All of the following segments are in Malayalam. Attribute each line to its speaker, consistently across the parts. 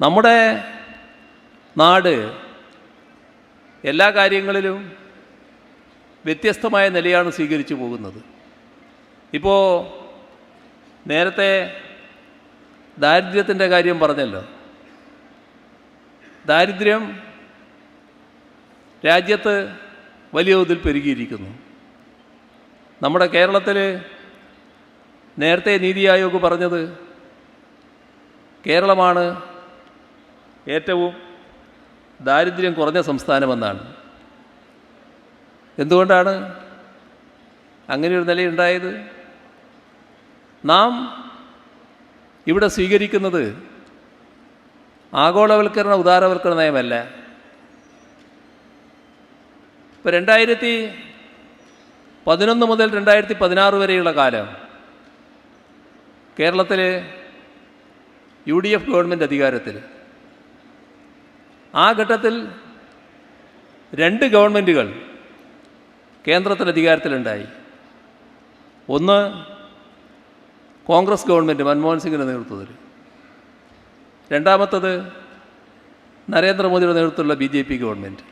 Speaker 1: നമ്മുടെ നാട് എല്ലാ കാര്യങ്ങളിലും വ്യത്യസ്തമായ നിലയാണ് സ്വീകരിച്ചു പോകുന്നത്. ഇപ്പോൾ നേരത്തെ ദാരിദ്ര്യത്തിന്റെ കാര്യം പറഞ്ഞല്ലോ. ദാരിദ്ര്യം രാജ്യത്ത് വലിയ തോതിൽ പെരുകിയിരിക്കുന്നു. നമ്മുടെ കേരളത്തിൽ നേരത്തെ നീതി ആയോഗ് പറഞ്ഞത് കേരളമാണ് ഏറ്റവും ദാരിദ്ര്യം കുറഞ്ഞ സംസ്ഥാനമെന്നാണ്. എന്തുകൊണ്ടാണ് അങ്ങനെയൊരു നിലയുണ്ടായത്? നാം ഇവിടെ സ്വീകരിക്കുന്നത് ആഗോളവൽക്കരണ ഉദാരവൽക്കരണ നയമല്ല. ഇപ്പോൾ രണ്ടായിരത്തി പതിനൊന്ന് മുതൽ രണ്ടായിരത്തി പതിനാറ് വരെയുള്ള കാലം കേരളത്തിൽ യു ഡി എഫ് ഗവൺമെന്റ് അധികാരത്തിൽ ആ ഘട്ടത്തിൽ രണ്ട് ഗവൺമെന്റുകൾ കേന്ദ്രത്തിൽ അധികാരത്തിലുണ്ടായി. ഒന്ന് കോൺഗ്രസ് ഗവൺമെന്റ് മൻമോഹൻ സിംഗിന്റെ നേതൃത്വത്തിൽ. രണ്ടാമത്തത് നരേന്ദ്രമോദിയുടെ നേതൃത്വത്തിലുള്ള ബി ജെ പി ഗവൺമെന്റ്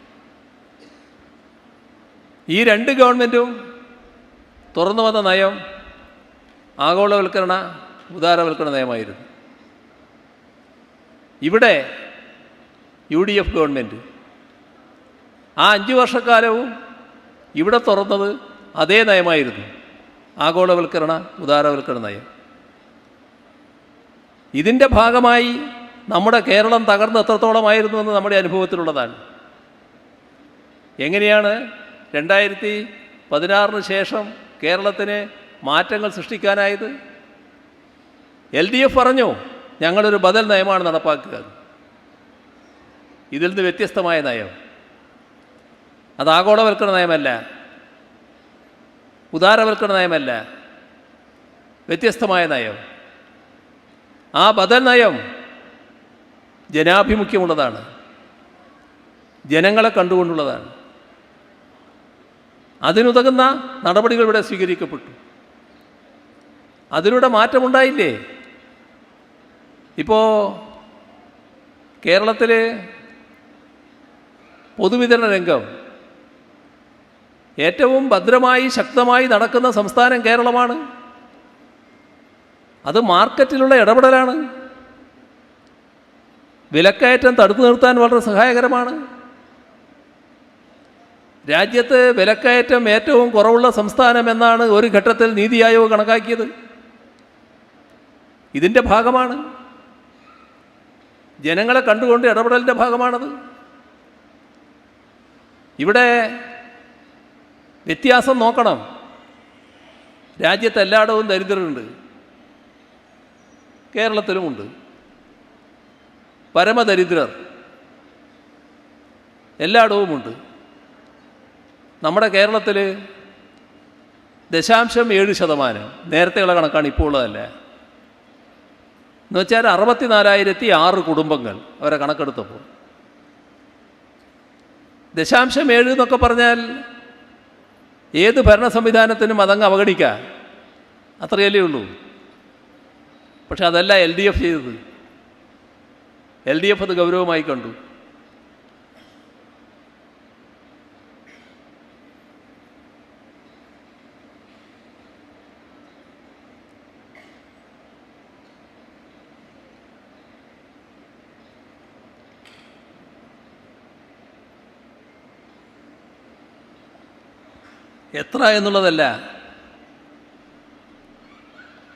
Speaker 1: ഈ രണ്ട് ഗവൺമെന്റും തുറന്നു വന്ന നയം ആഗോളവൽക്കരണ ഉദാരവൽക്കരണ നയമായിരുന്നു. ഇവിടെ യു ഡി എഫ് ഗവൺമെന്റ്. ആ അഞ്ച് വർഷക്കാലവും ഇവിടെ തുറന്നത് അതേ നയമായിരുന്നു. ആഗോളവൽക്കരണ ഉദാരവൽക്കരണ നയം. ഇതിന്റെ ഭാഗമായി നമ്മുടെ കേരളം തകർന്ന് എത്രത്തോളമായിരുന്നു എന്ന് നമ്മുടെ അനുഭവത്തിലുള്ളതാണ്. എങ്ങനെയാണ് രണ്ടായിരത്തി പതിനാറിന് ശേഷം കേരളത്തിന് മാറ്റങ്ങൾ സൃഷ്ടിക്കാനായത്? എൽ ഡി എഫ് പറഞ്ഞു ഞങ്ങളൊരു ബദൽ നയമാണ് നടപ്പാക്കുക. ഇതിൽ നിന്ന് വ്യത്യസ്തമായ നയം. അത് ആഗോളവൽക്കരണ നയമല്ല. ഉദാരവൽക്കരണ നയമല്ല. വ്യത്യസ്തമായ നയം. ആ ബദൽ നയം ജനാഭിമുഖ്യമുള്ളതാണ്. ജനങ്ങളെ കണ്ടുകൊണ്ടുള്ളതാണ്. അതിനുതകുന്ന നടപടികൾ ഇവിടെ സ്വീകരിക്കപ്പെട്ടു. അതിലൂടെ മാറ്റമുണ്ടായില്ലേ? ഇപ്പോൾ കേരളത്തിൽ പൊതുവിതരണ രംഗം. ഏറ്റവും ഭദ്രമായി ശക്തമായി നടക്കുന്ന സംസ്ഥാനം കേരളമാണ്. അത് മാർക്കറ്റിലുള്ള ഇടപെടലാണ്. വിലക്കയറ്റം തടുത്തു നിർത്താൻ വളരെ സഹായകരമാണ്. രാജ്യത്ത് വിലക്കയറ്റം ഏറ്റവും കുറവുള്ള സംസ്ഥാനം എന്നാണ് ഒരു ഘട്ടത്തിൽ നീതി ആയോഗ് കണക്കാക്കിയത്. ഇതിന്റെ ഭാഗമാണ്. ജനങ്ങളെ കണ്ടുകൊണ്ട് ഇടപെടലിന്റെ ഭാഗമാണത്. ഇവിടെ വ്യത്യാസം നോക്കണം. രാജ്യത്ത് എല്ലായിടവും ദരിദ്രരുണ്ട്. കേരളത്തിലുമുണ്ട്. പരമദരിദ്രർ എല്ലായിടവുമുണ്ട്. നമ്മുടെ കേരളത്തിൽ ദശാംശം ഏഴ് ശതമാനം നേരത്തെയുള്ള കണക്കാണ് ഇപ്പോൾ ഉള്ളതല്ല? എന്ന് വെച്ചാൽ അറുപത്തിനാലായിരത്തി ആറ് കുടുംബങ്ങൾ അവരെ കണക്കെടുത്തപ്പോൾ. ദശാംശം ഏഴ് എന്നൊക്കെ പറഞ്ഞാൽ ഏത് ഭരണ സംവിധാനത്തിനും അതങ്ങ് അവഗണിക്കാം. അത്രയല്ലേ ഉള്ളൂ. പക്ഷെ അതല്ല എൽ ഡി എഫ് ചെയ്തത്. എൽ ഡി എഫ് അത് ഗൗരവമായി കണ്ടു. എത്ര എന്നുള്ളതല്ല.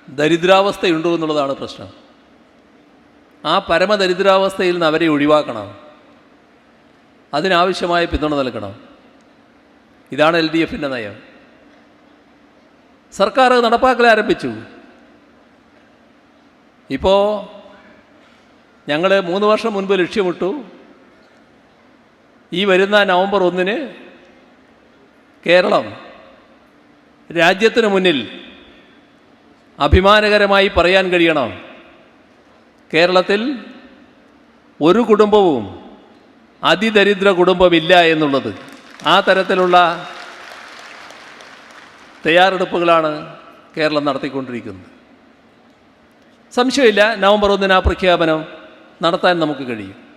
Speaker 1: ദരിദ്രാവസ്ഥയുണ്ടോ എന്നുള്ളതാണ് പ്രശ്നം. ആ പരമദരിദ്രാവസ്ഥയിൽ നിന്ന് അവരെ ഒഴിവാക്കണം. അതിനാവശ്യമായ പിന്തുണ നൽകണം. ഇതാണ് എൽ ഡി എഫിന്റെ നയം. സർക്കാർ നടപ്പാക്കൽ ആരംഭിച്ചു. ഇപ്പോൾ ഞങ്ങൾ മൂന്ന് വർഷം മുൻപ് ലക്ഷ്യമിട്ടു. ഈ വരുന്ന നവംബർ ഒന്നിന് കേരളം രാജ്യത്തിന് മുന്നിൽ അഭിമാനകരമായി പറയാൻ കഴിയണം. കേരളത്തിൽ ഒരു കുടുംബവും അതിദരിദ്ര കുടുംബമില്ല എന്നുള്ളത് ആ തരത്തിലുള്ള തയ്യാറെടുപ്പുകളാണ് കേരളം നടത്തിക്കൊണ്ടിരിക്കുന്നത്. സംശയമില്ല. നവംബർ ഒന്നിന് ആ പ്രഖ്യാപനം നടത്താൻ നമുക്ക് കഴിയും.